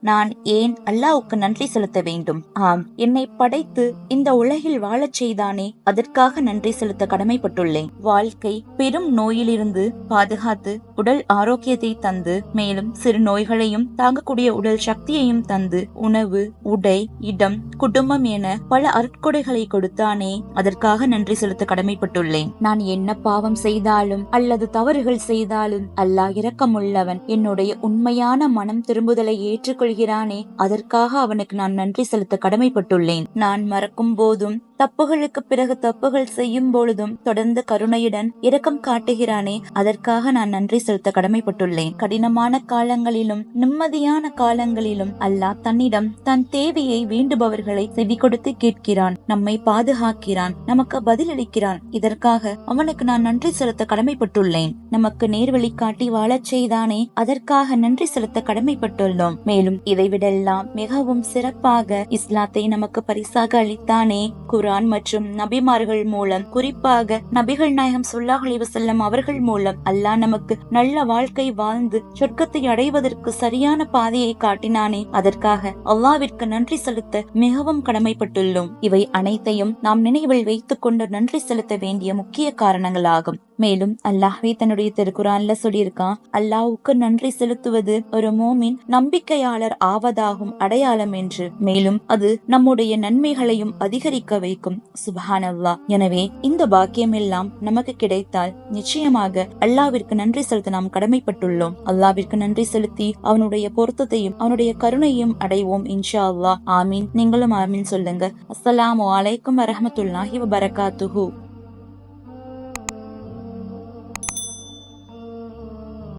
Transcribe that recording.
நான் ஏன் அல்லாவுக்கு நன்றி செலுத்த வேண்டும்? ஆம் என்னை படைத்து இந்த உலகில் வாழச் செய்தானே அதற்காக நன்றி செலுத்த கடமைப்பட்டுள்ளேன். வாழ்க்கை பெரும் நோயிலிருந்து பாதுகாத்து உடல் ஆரோக்கியத்தை தந்து மேலும் சிறு நோய்களையும் தாங்கக்கூடிய உடல் சக்தியையும் தந்து உணவு உடை இடம் குடும்பம் என பல அருட்கொடைகளை கொடுத்தானே அதற்காக நன்றி செலுத்த கடமைப்பட்டுள்ளேன். நான் என்ன பாவம் செய்தாலும் அல்லது தவறுகள் செய்தாலும் அல்லாஹ் இரக்கமுள்ளவன். என்னுடைய உண்மையான மனம் திரும்புதலை கொள்கிறானே அதற்காக அவனுக்கு நான் நன்றி செலுத்த கடமைப்பட்டுள்ளேன். நான் மறக்கும் போதும் தப்புகளுக்கு பிறகு தப்புகள் செய்யும் பொழுதும் தொடர்ந்து கருணையுடன் இரக்கம் காட்டுகிறானே அதற்காக நான் நன்றி செலுத்த கடமைப்பட்டுள்ளேன். கடினமான காலங்களிலும் நிம்மதியான காலங்களிலும் அல்லாஹ் தன்னிடம் தன் தேவையை வேண்டுபவர்களை செவி கொடுத்து கேட்கிறான் நம்மை பாதுகாக்கிறான் நமக்கு பதிலளிக்கிறான். இதற்காக அவனுக்கு நான் நன்றி செலுத்த கடமைப்பட்டுள்ளேன். நமக்கு நேர்வழி காட்டி வாழச் செய்தானே அதற்காக நன்றி செலுத்த கடமைப்பட்டுள்ளோம். மேலும் இதைவிடெல்லாம் மிகவும் சிறப்பாக இஸ்லாத்தை நமக்கு பரிசாக அளித்தானே குரான் மற்றும் நபிமார்கள் மூலம் குறிப்பாக நபிகள் நாயகம் சொல்லாஹ் வசல்லம் அவர்கள் மூலம் அல்லாஹ் நமக்கு நல்ல வாழ்க்கை வாழ்ந்து சொர்க்கத்தை அடைவதற்கு சரியான பாதையை காட்டினானே. அதற்காக அல்லாவிற்கு நன்றி செலுத்த மிகவும் கடமைப்பட்டுள்ளோம். இவை அனைத்தையும் நாம் நினைவில் வைத்துக் கொண்டு நன்றி செலுத்த வேண்டிய முக்கிய காரணங்களாகும். மேலும் அல்லாஹ்வே தன்னுடைய திருக்குறான்ல சொல்லியிருக்கான் அல்லாஹ்வுக்கு நன்றி செலுத்துவது ஒரு மோமின் நம்பிக்கையாளர் ஆவதாகும் அடையாளம் என்று. மேலும் அது நம்முடைய நன்மைகளையும் அதிகரிக்க வைக்கும். சுபஹான் அல்லாஹ் எனவே இந்த பாக்கியம் எல்லாம் நமக்கு கிடைத்தால் நிச்சயமாக அல்லாவிற்கு நன்றி செலுத்த நாம் கடமைப்பட்டுள்ளோம். அல்லாவிற்கு நன்றி செலுத்தி அவனுடைய பொருத்தத்தையும் அவனுடைய கருணையும் அடைவோம் இன்ஷா அல்லாஹ் ஆமீன். நீங்களும் ஆமீன் சொல்லுங்க. அஸ்லாம் அலைக்கும் வரமத்துல்லாஹி வபரகாத்துஹு.